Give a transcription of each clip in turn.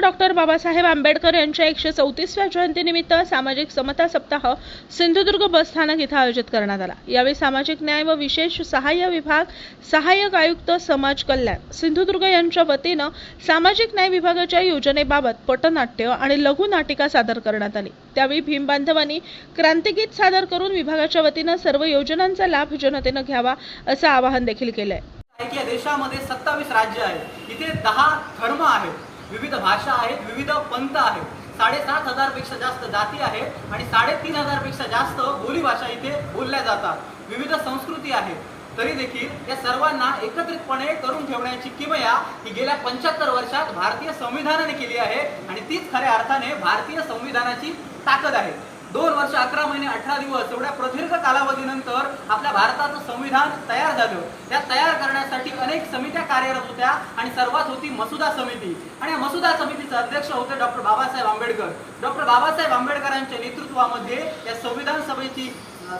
Doctor Babasaheb Ambedkar यांच्या एकशे चौतीसव्या जयंतीनिमित्त सामाजिक समता सप्ताह सिंधुदुर्ग बस स्थानक इथं आयोजित करण्यात आला. यावेळी सामाजिक न्याय व विशेष सहाय्य विभाग सहाय्यक आयुक्त समाज कल्याण सिंधुदुर्ग यांच्या वतीनं सामाजिक न्याय विभागाच्या योजनेबाबत पटनाट्य आणि लघु नाटिका सादर करण्यात आली. त्यावेळी भीम बांधवांनी क्रांतिगीत सादर करून विभागाच्या वतीनं सर्व योजनांचा लाभ जनतेनं घ्यावा असं आवाहन देखील केलंय. देशामध्ये सत्तावीस राज्य आहेत. इथे दहा धर्म आहेत. विविध भाषा आहेत विविध पंथ आहेत. साडेसात हजारपेक्षा जास्त जाती आहेत आणि साडेतीन हजारपेक्षा जास्त बोलीभाषा इथे बोलल्या जातात. विविध संस्कृती आहेत. तरी देखील या सर्वांना एकत्रितपणे करून ठेवण्याची किमया ही गेल्या पंच्याहत्तर वर्षात भारतीय संविधानाने केली आहे आणि तीच खऱ्या अर्थाने भारतीय संविधानाची ताकद आहे. दोन वर्ष अकरा महिने अठरा दिवस एवढ्या प्रदीर्घ कालावधीनंतर आपल्या भारताचं संविधान तयार झालं. त्या तयार करण्यासाठी अनेक समित्या कार्यरत होत्या आणि सर्वात होती मसुदा समिती. आणि या मसुदा समितीचे अध्यक्ष होते डॉक्टर बाबासाहेब आंबेडकर. डॉक्टर बाबासाहेब आंबेडकरांच्या नेतृत्वामध्ये या संविधान सभेची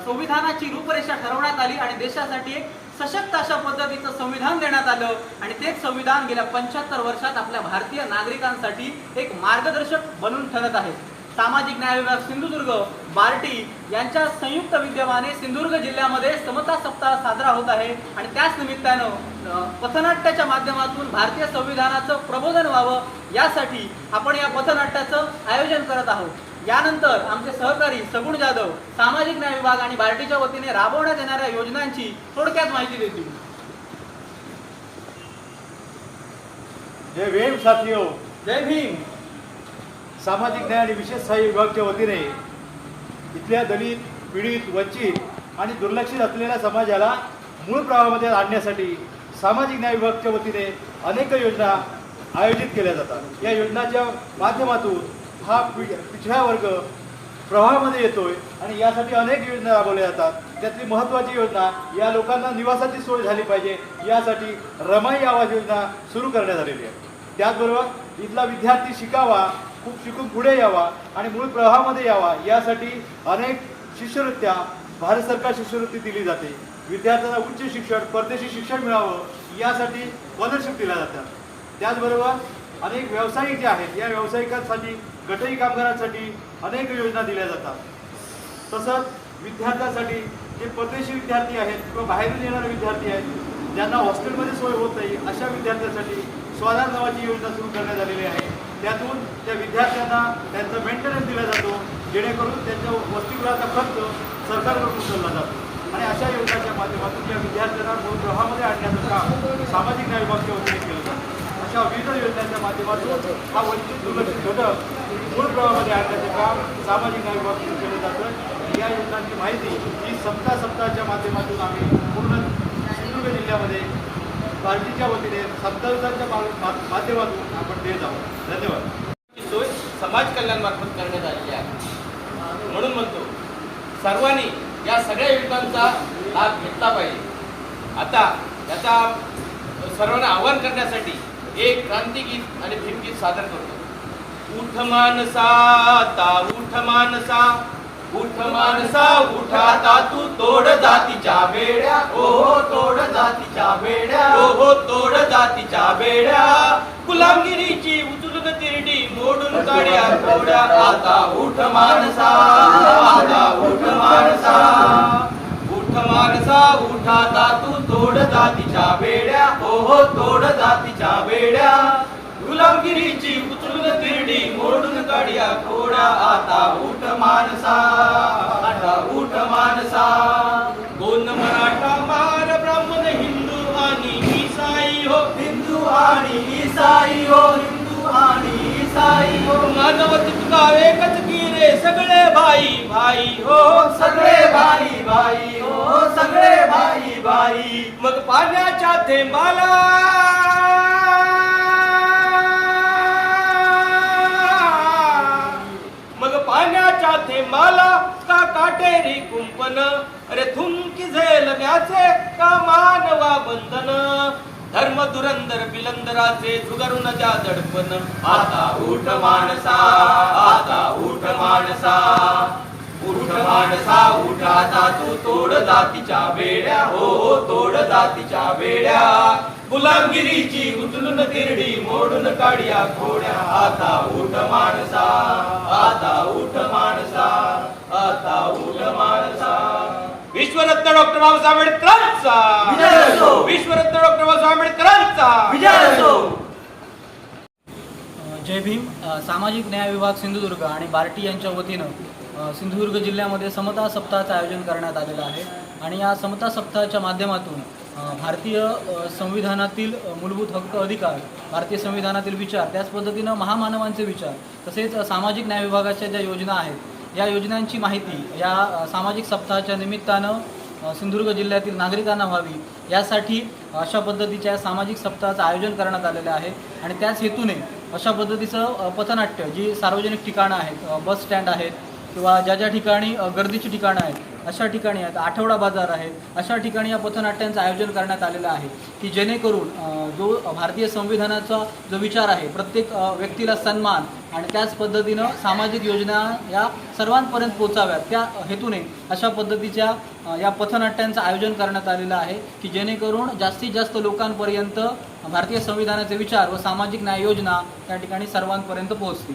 संविधानाची रूपरेषा ठरवण्यात आली आणि देशासाठी एक सशक्त अशा पद्धतीचं संविधान देण्यात आलं. आणि तेच संविधान गेल्या पंच्याहत्तर वर्षात आपल्या भारतीय नागरिकांसाठी एक मार्गदर्शक बनून ठरत आहे. सामाजिक न्याय विभाग सिंधुदुर्ग बार्टी यांच्या संयुक्त विद्यमाने सिंधुदुर्ग जिल्ह्यामध्ये समता सप्ताह साजरा होत आहे आणि त्याच निमित्तानं पथनाट्याच्या माध्यमातून भारतीय संविधानाचं प्रबोधन व्हावं यासाठी आपण या पथनाट्याचं आयोजन करत आहोत. यानंतर आमचे सहकारी सगुण जाधव सामाजिक न्याय विभाग आणि बार्टीच्या वतीने राबवण्यात येणाऱ्या योजनांची थोडक्यात माहिती देतील. जय भीम साथियो. जय भीम. सामाजिक न्याय आणि विशेष सहाय्य विभागाच्या वतीने इथल्या दलित पीडित वंचित आणि दुर्लक्षित असलेल्या समाजाला मूळ प्रवाहामध्ये आणण्यासाठी सामाजिक न्याय विभागाच्या वतीने अनेक योजना आयोजित केल्या जातात. या योजनाच्या माध्यमातून हा पि पिछडा वर्ग प्रवाहामध्ये येतोय आणि यासाठी अनेक योजना राबवल्या जातात. त्यातली महत्त्वाची योजना या लोकांना निवासाची सोय झाली पाहिजे यासाठी रमाई आवाज योजना सुरू करण्यात आलेली आहे. त्याचबरोबर इथला विद्यार्थी शिकावा खूप शिकून पुढे यावा आणि मूळ प्रवाहामध्ये यावा. यासाठी अनेक शिष्यवृत्त्या भारत सरकार शिष्यवृत्ती दिली जाते. विद्यार्थ्यांना उच्च शिक्षण परदेशी शिक्षण मिळावं यासाठी स्कॉलरशिप दिल्या जातात. त्याचबरोबर अनेक व्यावसायिक जे आहेत या व्यावसायिकांसाठी गटई कामगारांसाठी अनेक योजना दिल्या जातात. तसंच विद्यार्थ्यांसाठी जे परदेशी विद्यार्थी आहेत किंवा बाहेरून येणारे विद्यार्थी आहेत ज्यांना हॉस्टेलमध्ये सोय होत नाही अशा विद्यार्थ्यांसाठी स्वाधार नावाची योजना सुरू करण्यात आलेली आहे. त्यातून त्या विद्यार्थ्यांना त्यांचा मेंटेनन्स दिला जातो जेणेकरून त्यांच्या वसतिगृहाचा खर्च सरकारकडून उचलला जातो. आणि अशा योजनांच्या माध्यमातून या विद्यार्थ्यांना मूळ आणण्याचं काम सामाजिक न्याय विभागाच्या वतीने केलं जातं. अशा विविध योजनांच्या माध्यमातून हा वंचित दुर्लक्षित घटक मूळ प्रवाहामध्ये आणण्याचं काम सामाजिक न्याय विभागातून केलं जातं. या योजनांची माहिती ही सप्ताह सप्ताहाच्या माध्यमातून आम्ही पूर्ण सिंधुदुर्ग जिल्ह्यामध्ये पार्टीच्या वतीने सत्तावीसांच्या माध्यमातून आपण देत आहोत. धन्यवाद. सोय समाज कल्याण मार्फत करण्यात आलेली आहे. म्हणून म्हणतो सर्वांनी या सगळ्या योजनांचा लाभ घेतला पाहिजे. आता याचा सर्वांना आवाहन करण्यासाठी एक क्रांतिगीत आणि भीमगीत सादर करतो. उठ मानसा ता उठ मानसा. उठ माणसा उठा तातू तोड जातीच्या बेड्या. ओ हो तोड जातीच्या बेड्या. ओ हो तोड जातीच्या बेड्या. गुलामगिरीची उचलून तिरडी मोडून काढ्या थोड्या आता उठ माणसा आता उठ माणसा उठ माणसा उठा तातू तोड जातीच्या बेड्या. ओ हो तोड जातीच्या बेड्या गुलामगिरीची उचलून तिरडी काढ्या थोड्या आता उठ मानसा आता उठ मानसा दोन मराठा मार ब्राह्मण हिंदू आणि ईसाई हो. हिंदू आणि ईसाई हो हिंदू आणि ईसाई हो. मानवत तुका एकच की रे सगळे भाई भाई हो. सगळे भाई भाई हो सगळे भाई भाई. मग पाण्याच्या थेंबाला धर्म दुरंदर बिलंदराचे झुगारून द्या दडपण. आता उठ माणसा आता उठ माणसा. उठ माणसा उठ आता तू तोड जातीच्या वेड्या. हो, हो तोड जातीच्या वेड्या. गुलामगिरीची उचलून तिरडी मोडून काढ्या खोड्या आता उठ माणसा आता उठ माणसा. आता उठ माणसा. विश्वरत्न डॉक्टर बाबासाहेब आंबेडकरांचा. विजय असो. विश्वरत्न डॉक्टर बाबासाहेब आंबेडकरांचा. विजय असो. जय भीम. सामाजिक न्याय विभाग सिंधुदुर्ग आणि बार्टी यांच्या वतीनं सिंधुदुर्ग जिल्ह्यामध्ये समता सप्ताहाचं आयोजन करण्यात आलेलं आहे. आणि या समता सप्ताहाच्या माध्यमातून भारतीय संविधानातील मूलभूत हक्क अधिकार भारतीय संविधानातील विचार त्याच पद्धतीनं महामानवांचे विचार तसेच सामाजिक न्याय विभागाच्या ज्या योजना आहेत या योजनांची माहिती या सामाजिक सप्ताहाच्या निमित्तानं सिंधुदुर्ग जिल्ह्यातील नागरिकांना व्हावी यासाठी अशा पद्धतीच्या सामाजिक सप्ताहाचं आयोजन करण्यात आलेलं आहे. आणि त्याच हेतूने अशा पद्धतीचं पथनाट्य जी सार्वजनिक ठिकाणं आहेत बस स्टँड आहेत किंवा ज्या ज्या ठिकाणी गर्दीची ठिकाणं आहेत अशा ठिकाणी आहेत आठवडा बाजार आहेत अशा ठिकाणी या पथनाट्यांचं आयोजन करण्यात आलेलं आहे की जेणेकरून जो भारतीय संविधानाचा जो विचार आहे प्रत्येक व्यक्तीला सन्मान आणि त्याच पद्धतीनं सामाजिक योजना या सर्वांपर्यंत पोचाव्यात त्या हेतूने अशा पद्धतीच्या या पथनाट्यांचं आयोजन करण्यात आलेलं आहे की जेणेकरून जास्तीत जास्त लोकांपर्यंत भारतीय संविधानाचे विचार व सामाजिक न्याय योजना त्या ठिकाणी सर्वांपर्यंत पोहोचतील.